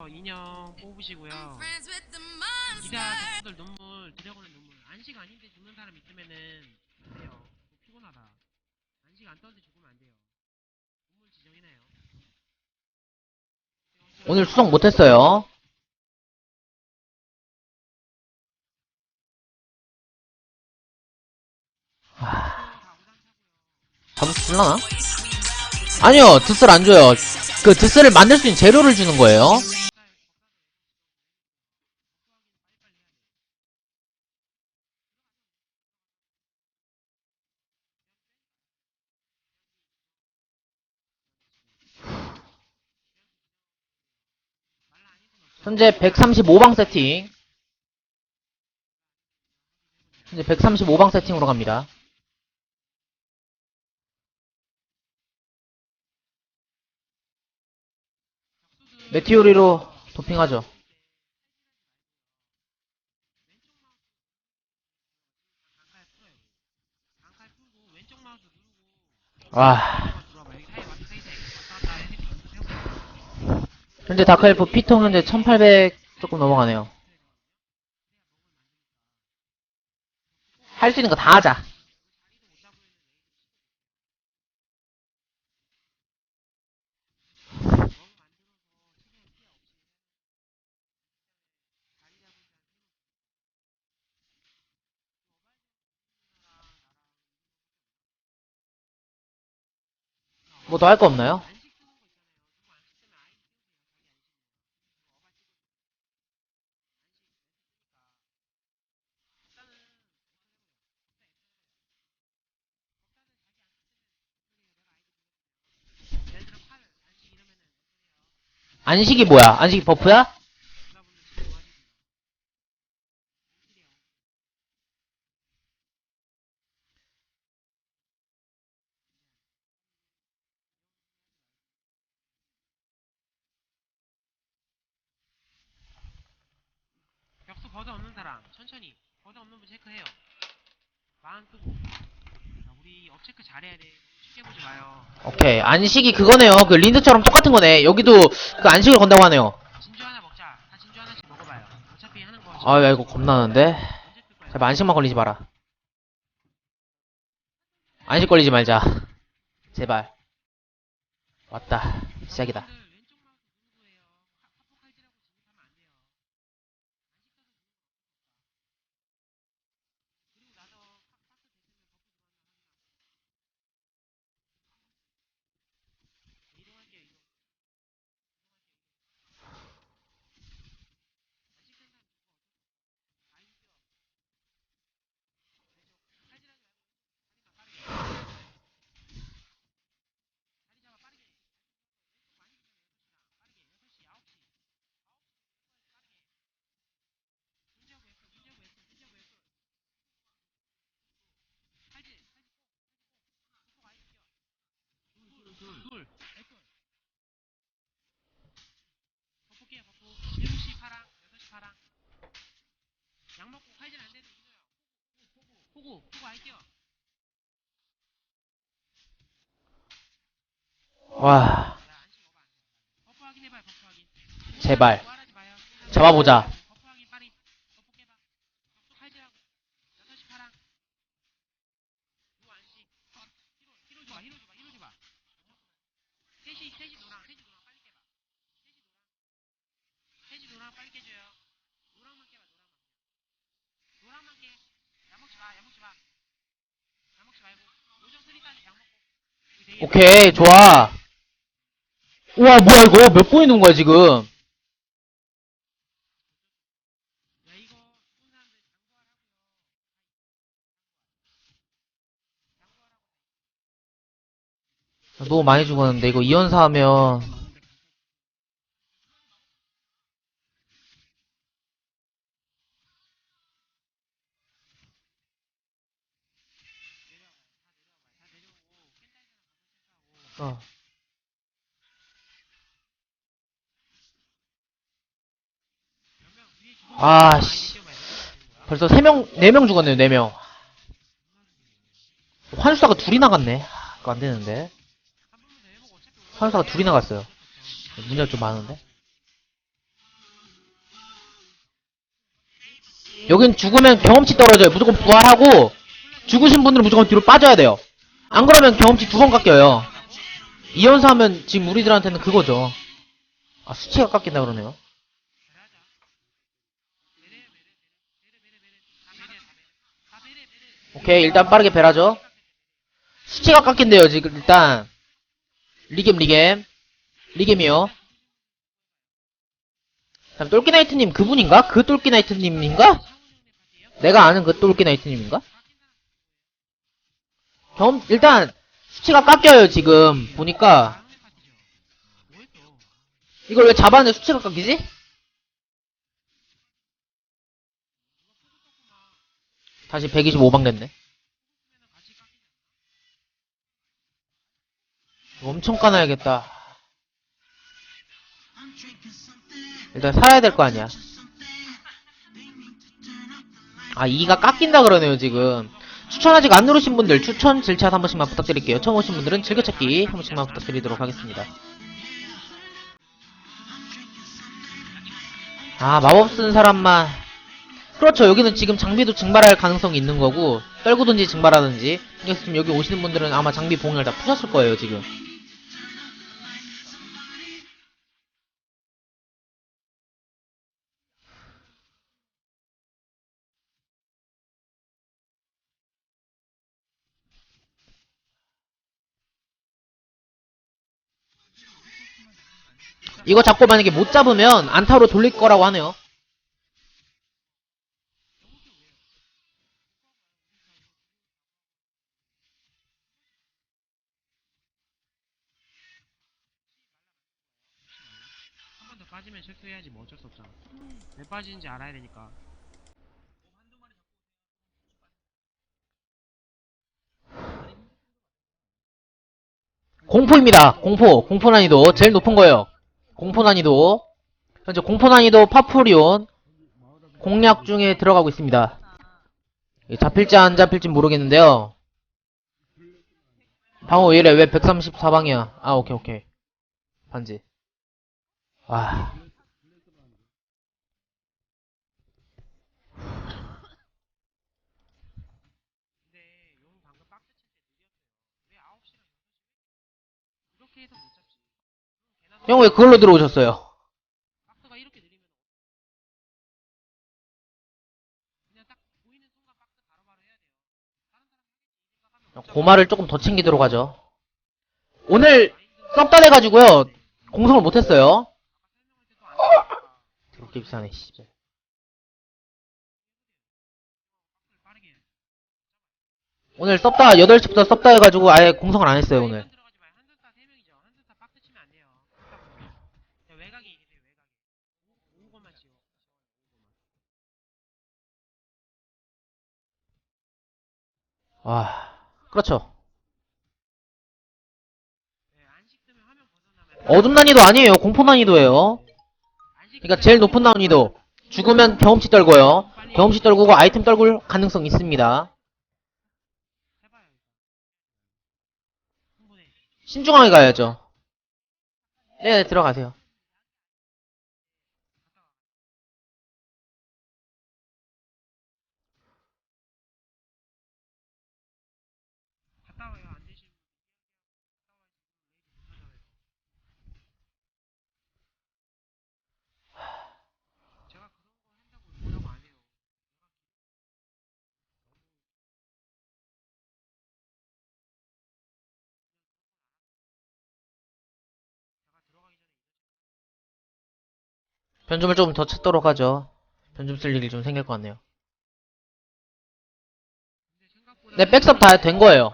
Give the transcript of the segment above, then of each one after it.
어, 인형 뽑으시고요. 덕후들 눈물, 들여보는 눈물. 안식 아닌데 죽는 사람 있으면은 안 돼요. 피곤하다. 안식 안 떠는데 죽으면 안 돼요. 눈물 지정해놔요. 오늘 수성 못했어요. 잡을 수 있을라나? 아니요, 드스를 안 줘요. 그 드스를 만들 수 있는 재료를 주는 거예요. 현재 135방 세팅. 현재 135방 세팅으로 갑니다. 메티오리로 도핑하죠. 와, 들어와봐. 여기 사이 왔다 사이 사이 왔다 갔다 해. 연습해보세요. 현재 다크엘프 피통 현재 1800 조금 넘어가네요. 할 수 있는 거 다 하자. 뭐 더 할 거 없나요? 안식이 뭐야? 안식이 버프야? 격수 버전 없는 사람 천천히 버전 없는 분 체크해요. 마음 끄고. 자, 우리 업체크 잘해야 돼. 쉽게 보지 마요. 오케이. 안식이 그거네요. 그 린드처럼 똑같은 거네. 여기도 그 안식을 건다고 하네요. 진주 하나 먹자. 다 진주 하나씩 먹어봐요. 어차피 하는 거. 아, 야, 이거 겁나는데? 제발 안식만 걸리지 마라. 안식 걸리지 말자. 제발. 왔다. 시작이다. 여러분들 왼쪽 마우스 누르고 해요. 카- 카포 칼질하고 진입하면 안 돼요. 그리고 나서 카- 카트 됐으면 버프 들어가면 이동할게요. 이동. 둘. 버프게요, 버프. 7시 파랑, 6시 파랑. 약 먹고 칼질 안 되는 이거요. 호구, 호구 할게요. 와. 버프 확인해봐요, 버프 확인. 제발. 마요. 잡아보자. 버프 확인 빨리. 버프 깨봐. 격수 칼질하고. 6시 파랑. 요 안심. 어, 히로, 히로 줘봐, 히로 줘봐, 히로 줘봐. 셋이, 셋이 노랑, 셋이 노랑 빨리 깨봐. 셋이 노랑. 셋이 노랑 빨리 깨줘요. 노랑만 깨봐, 노랑만. 노랑만 깨. 약 먹지 마, 약 먹지 마. 약 먹지 말고. 요정 쓰리까지 약 먹고. 이거 되게 오케이, 좋아. 우와, 뭐야, 이거? 몇 번이 넣은 거야, 지금? 장구하라고요. 너무 많이 죽었는데, 이거 이연사 하면. 아씨. 벌써 3명 4명 죽었네요 4명. 환수사가 둘이 나갔네. 그거 안되는데. 환수사가 둘이 나갔어요. 문제가 좀 많은데. 여긴 죽으면 경험치 떨어져요. 무조건 부활하고 죽으신 분들은 무조건 뒤로 빠져야 돼요. 안 그러면 경험치 두 번 깎여요. 이연사하면 지금 우리들한테는 그거죠. 아 수치가 깎인다 그러네요. 오케이 일단 빠르게 배라죠. 수치가 깎인대요 지금 일단 리겜 리겜 리겜이요. 다음 똘끼나이트님 그분인가? 그 똘끼나이트님인가? 내가 아는 그 똘끼나이트님인가? 경험 일단 수치가 깎여요 지금 보니까 이걸 왜 잡았는데 수치가 깎이지? 다시 125방 됐네. 엄청 까놔야겠다. 일단 살아야 될 거 아니야. 아 2가 깎인다 그러네요 지금. 추천 아직 안 누르신 분들 추천 질차 한 번씩만 부탁드릴게요. 처음 오신 분들은 즐겨찾기 한 번씩만 부탁드리도록 하겠습니다. 아 마법 쓰는 사람만 그렇죠. 여기는 지금 장비도 증발할 가능성이 있는 거고 떨구든지 증발하든지 그래서 지금 여기 오시는 분들은 아마 장비 봉을 다 푸셨을 거예요 지금. 이거 잡고 만약에 못 잡으면 안타로 돌릴 거라고 하네요 빠지면 체크해야지 뭐 어쩔 수 없잖아. 왜 빠지는지 알아야 되니까. 공포입니다. 공포. 공포 난이도. 제일 높은 거예요. 공포 난이도. 현재 공포 난이도 파프리온 공략 중에 들어가고 있습니다. 이게 잡힐지 안 잡힐지 모르겠는데요. 방어 왜 이래? 왜 134방이야? 아, 오케이, 오케이. 반지. 와. 근데 용 방금 박스 칠때 느렸어요. 왜 9시랑 6시? 이렇게 해서 못 잡지. 걔나 형왜 그걸로 들어오셨어요? 그냥 딱 보이는 순간 박스 바로바로 해야 돼요. 고마를 조금 더 챙기도록 하죠. 오늘 썩다 돼가지고요. 공성을 못했어요. 그렇게 비싸네, 씨. 빠르게. 오늘 썩다 8시부터 썩다 해가지고 아예 공성을 안 했어요 오늘 이건 들어가지 마요. 한스타 3명이죠. 한스타 박스 치면 안 돼요. 딱 보면. 그냥 외곽에 계세요, 외곽에. 오- 오고만 치워. 와 그렇죠 화면 벗어나면 어둠 난이도 아니에요 공포 난이도예요 그러니까 제일 높은 난이도 죽으면 경험치 떨고요. 경험치 떨구고 아이템 떨굴 가능성 있습니다. 신중하게 가야죠. 네 들어가세요 갔다 와요. 안 되시면. 갔다 와야지. 제가 그런 거 한다고 뭐라고 안 해요. 제가 들어가기 전에 변좀을 조금 더 찾도록 하죠. 변좀 쓸 일이 좀 생길 것 같네요. 네 백섭 다 된 거예요?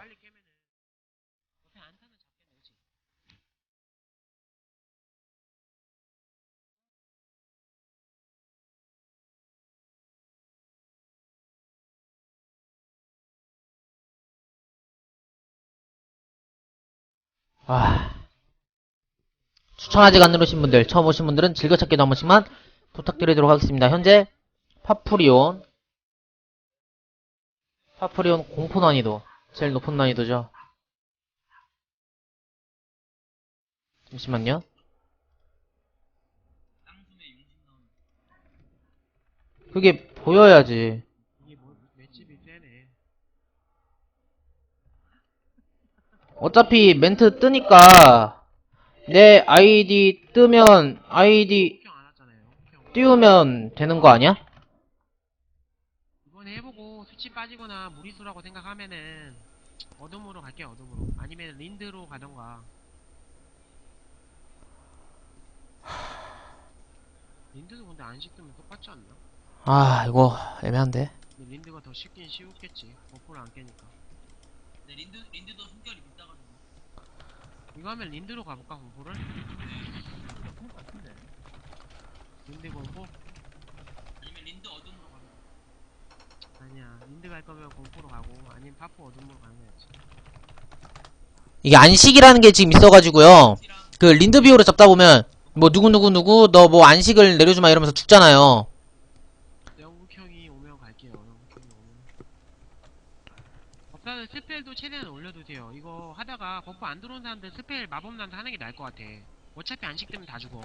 아 추천 아직 안 누르신 분들 처음 오신 분들은 즐겨찾기도 한 번씩만 부탁드리도록 하겠습니다. 현재 파프리온 파프리온 공포 난이도 제일 높은 난이도죠? 잠시만요. 그게 보여야지. 어차피 멘트 뜨니까 내 아이디 뜨면 아이디. 띄우면 되는 거 아니야? 이번에 해보고 수치 빠지거나 무리수라고 생각하면은 어둠으로 갈게요 어둠으로 아니면 린드로 가던가 린드도 근데 안 식으면 똑같지 않나? 아 이거 애매한데. 근데 린드가 더 쉽긴 쉬웠겠지 버프를 안 깨니까 네, 린드, 린드도 숨결이 있다가지고. 이거 하면 린드로 가볼까 공포를? 린드 공포? 아니면 린드 어둠으로 가면. 아니야 린드 갈 거면 공포로 가고 아니면 파포 어둠으로 가는 거였지 이게 안식이라는 게 지금 있어가지고요. 그 린드 비오를 잡다 보면 뭐 누구 누구 누구 너 뭐 안식을 내려주마 이러면서 죽잖아요. 영국형이 오면 갈게요. 영국형이 오면. 법사는 스펠도 최대한 올려두세요. 이거 하다가 버프 안 들어온 사람들 스펠 마법난도 하는 게 나을 것 같아. 어차피 안식 때문에 다 죽어.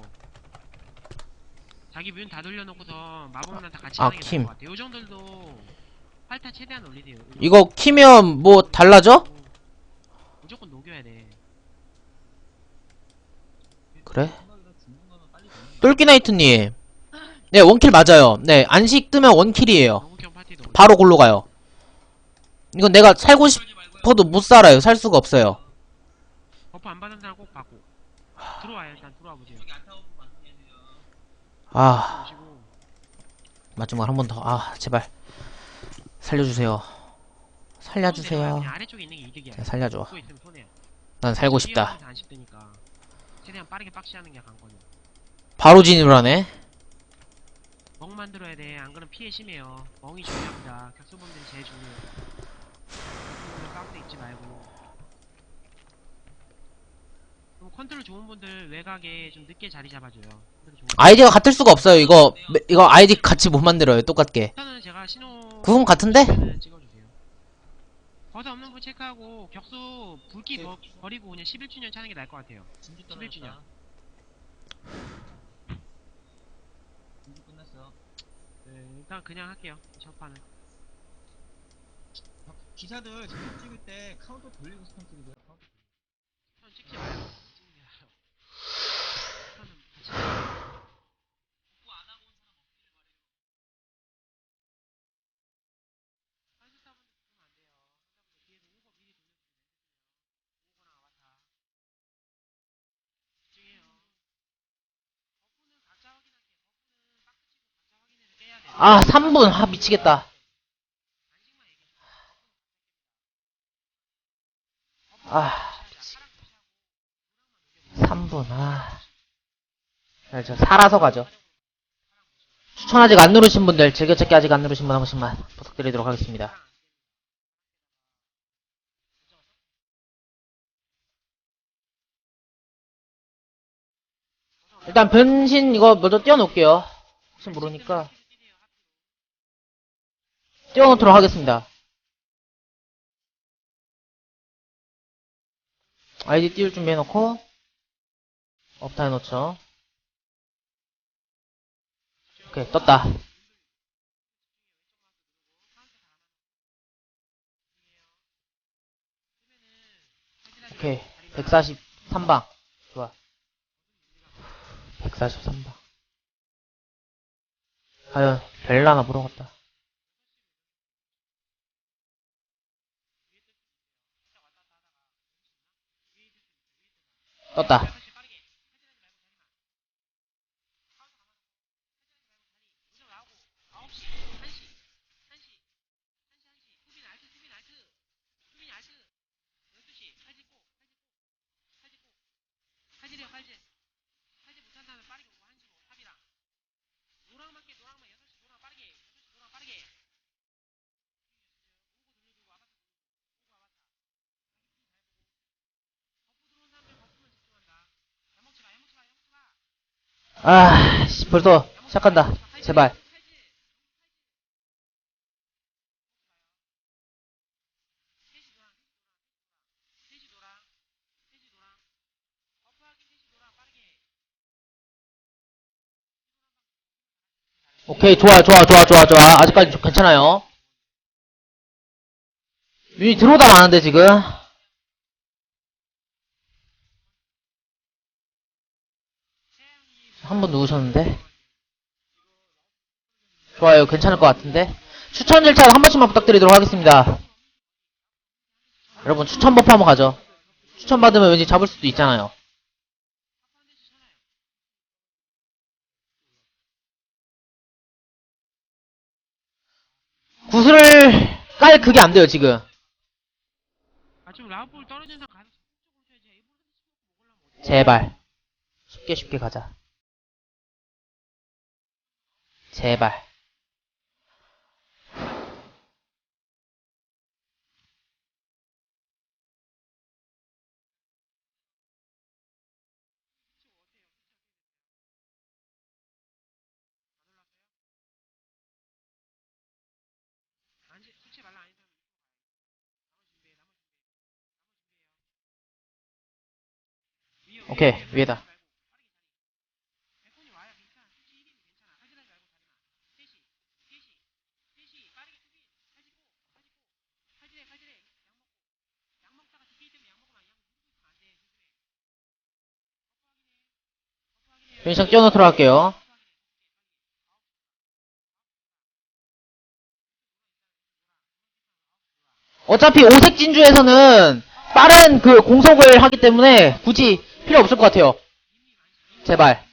자기 문다 돌려놓고서 마법난 다 같이 아, 하는 게 킴. 나을 것 같아. 요 정도도 팔타 최대한 올리세요. 요 정도. 이거 키면 뭐 달라져? 무조건 녹여야 돼. 그래? 똘끼나이트님. 네 원킬 맞아요. 네 안식 뜨면 원킬이에요. 파티도. 바로 골로 가요. 이건 내가 살고. 싶어도 못 살아요. 살 수가 없어요. 버프 안 받은 사람 꼭 받고. 들어와요. 일단 들어와 보세요. 아. 마지막 한 번 더. 아 제발 살려주세요. 살려주세요. 그냥 아래쪽에 있는 게 이득이야. 살려줘. 또 있으면 손해야. 난 살고 싶다. 안 씹으니까 최대한 빠르게 박시하는 게 관건이야. 바로 진입을 하네. 멍 만들어야 돼. 안 그러면 피해 심해요. 멍이 중요합니다. 격수분들이 제일 중요해요. 격수분들 가운데 있지 말고. 그럼 컨트롤 좋은 분들 외곽에 좀 늦게 자리 잡아줘요. 컨트롤 좋은 아이디가 같을 수가 없어요. 이거 매- 이거 아이디 같이 못 만들어요. 똑같게. 일단은 제가 신호 그건 같은데? 는 찍어주세요. 거사 없는 분 체크하고 격수 불기 버, 버리고 그냥 11주년 차는 게 나을 것 같아요. 진주 11주년. 떨어졌다. 진주 끝났어. 네, 일단 그냥 할게요. 첫 판은. 기사들 스폰 찍을 때 카운터 돌리고 스폰 찍으세요. 카운터. 선 찍지 마요. 찍는 게 나아요. 선은 같이. 복구 안 하고 온 사람 없기를 바래요. 한스타분들 보면 안 돼요. 한스타분들 뒤에서 오버 미리 돌려주세요. 오버랑 아바타. 집중해요. 버프는 각자 확인할게요. 버프는 박스 치고 각자 확인해서 깨야 돼요. 아 3분. 아 미치겠다. 안식만 얘기해. 아 3분. 아. 네, 저 살아서 가죠. 추천 아직 안 누르신 분들 즐겨찾기 아직 안 누르신 분한 번씩만 부탁드리도록 하겠습니다. 일단 변신 이거 먼저 띄워놓을게요. 혹시 모르니까 띄워놓도록 하겠습니다. 아이디 띄울 준비 해놓고 업타 해놓죠. 오케이 떴다. 오케이 143방 좋아 143방 과연 벨라나 갔다 떴다 칼질이요 칼질 칼질 못한다면 빠르게 오고 한시고 탑이랑 노랑 맞게 노랑 맞 6시 노랑 빠르게 6시 노랑 빠르게 오고 돌려주고 아바타 오고 아바타 버프 들어온 사람들 버프만 집중한다 야먹지 마 야먹지 마 야먹지 마 아 씨, 벌써 시작한다 제발 오케이, 좋아, 좋아, 좋아, 좋아, 좋아. 아직까지 좀 괜찮아요. 유닛 들어오다 마는데, 지금. 한분 누우셨는데. 좋아요, 괜찮을 것 같은데. 추천 절차 한 번씩만 부탁드리도록 하겠습니다. 여러분, 추천 버프 한번 가죠. 추천 받으면 왠지 잡을 수도 있잖아요. 구슬을 깔 그게 안 돼요, 지금. 아. 제발. 쉽게 쉽게 가자. 제발. 오케이, 위에, 위에 위에다. 말고 빠르게 자리. 백훈이 와야 괜찮아 솔직히 이기면 괜찮아 하지라지 말고 자리만 셋이 셋이 셋이 빠르게 수비 가지고 가지고 칼질해 칼질해 약 먹고 약 먹다가 뒤에 때문에 약 먹으면 약 먹고 있으면 안돼 조심해 버프 확인해 버프 확인해 변시장 띄워놓도록 할게요. 어차피 오색 진주에서는 빠른 그 공속을 하기 때문에 굳이 필요 없을 것 같아요. 제발.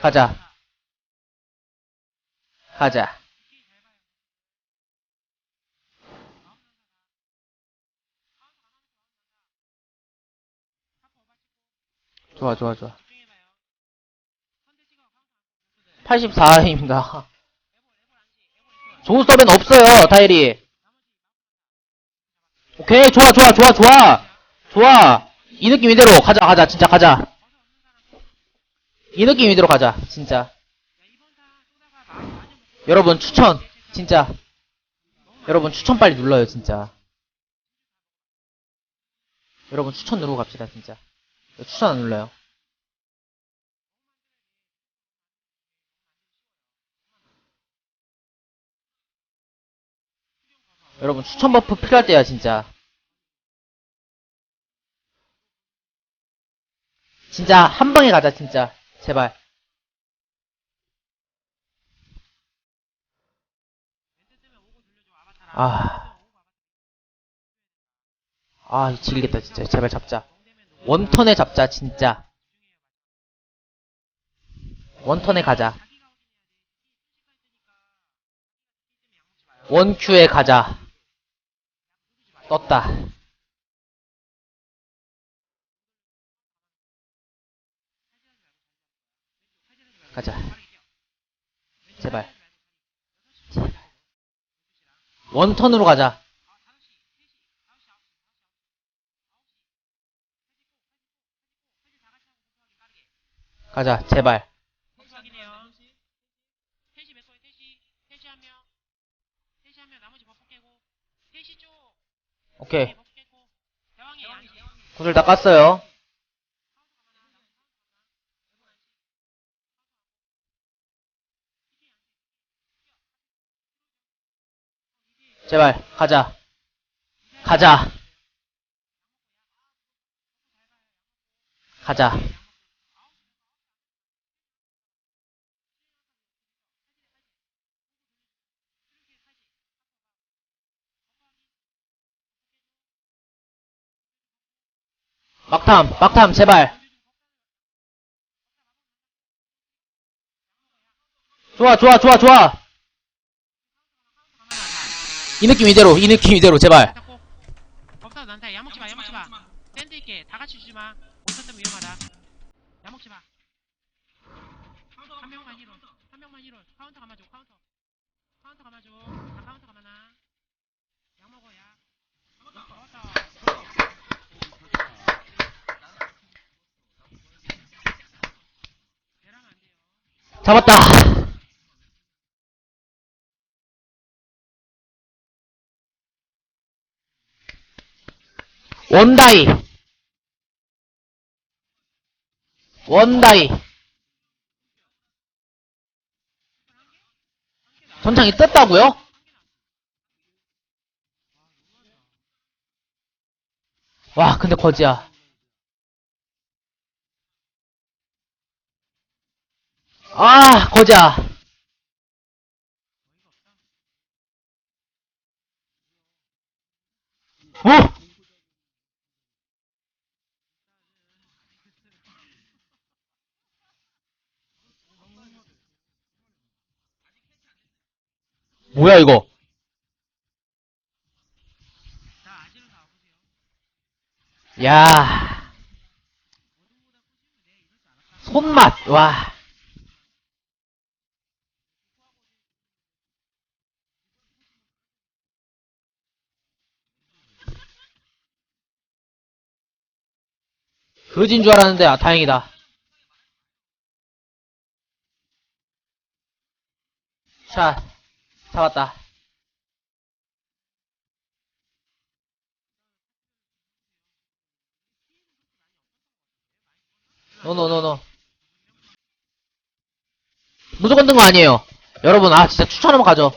가자. 가자. 좋아, 좋아, 좋아. 84입니다. 조스tor은 없어요, 타일이. 오케이, 좋아, 좋아, 좋아, 좋아. 좋아. 이 느낌 이대로 가자, 가자, 진짜 가자. 이 느낌 이대로 가자, 진짜. 여러분, 추천, 진짜. 여러분, 추천 빨리 눌러요, 진짜. 여러분, 추천 누르고 갑시다, 진짜. 추천 안 눌러요. 여러분 추천 버프 필요할 때야 진짜 진짜 한 방에 가자 진짜 제발 아, 아, 지리겠다, 진짜. 제발 잡자. 원턴에 잡자, 진짜. 원턴에 가자. 원큐에 가자. 떴다. 가자. 제발. 제발. 원턴으로 가자. 가자, 제발. 버프 확인해요 셋이 몇 거예요 셋이 셋이 한명 셋이 한명 나머지 버프 깨 고 셋이 쪽 오케이. 안지 구슬 다 깠어요. 제발, 가자. 가자. 가자. 막탐, 막탐, 제발. 좋아, 좋아, 좋아, 좋아. 이 느낌 이대로, 이 느낌 이대로, 제발. 법사 난타 야먹지 마 야먹지 마. 샌드 있게 다 같이 주지 마. 오천 때문에 위험하다. 야먹지 마 한 명만 힐어 한 명만 힐어 카운터 감아줘 카운터. 카운터 감아줘 다 카운터 감아놔 잡았다! 원다이! 원다이! 전창이 떴다고요? 와 근데 거지야 아, 거지야. 어? 뭐야, 이거? 야 손맛, 와. 그진 줄 알았는데, 아, 다행이다. 자, 잡았다. 노노노노. 무조건 든 거 아니에요. 여러분, 아, 진짜 추천 한번 가죠.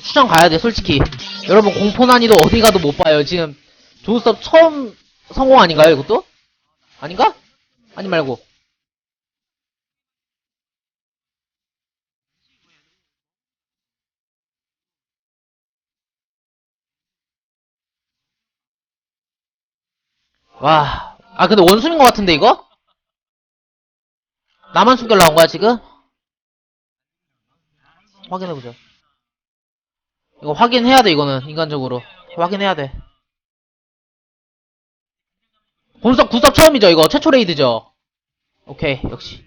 추천 가야 돼, 솔직히. 여러분, 공포 난이도 어디 가도 못 봐요. 지금, 조스업 처음 성공 아닌가요, 이것도? 아닌가? 아니 말고. 와, 아, 근데 원숭인 것 같은데, 이거? 나만 숨결 나온 거야, 지금? 확인해보자. 이거 확인해야 돼, 이거는, 인간적으로. 확인해야 돼. 본섭, 구섭 처음이죠, 이거. 최초 레이드죠. 오케이, 역시.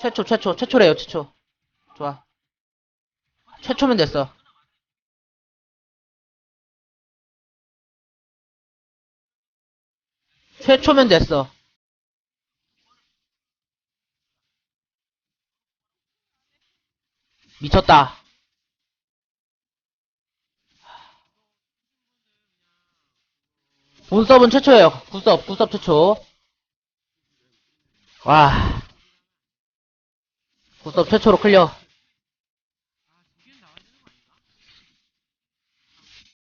최초, 최초, 최초래요, 최초. 좋아. 최초면 됐어. 최초면 됐어. 미쳤다. 본섭은 최초예요. 굿섭, 굿섭 최초. 와. 굿섭 최초로 클리어.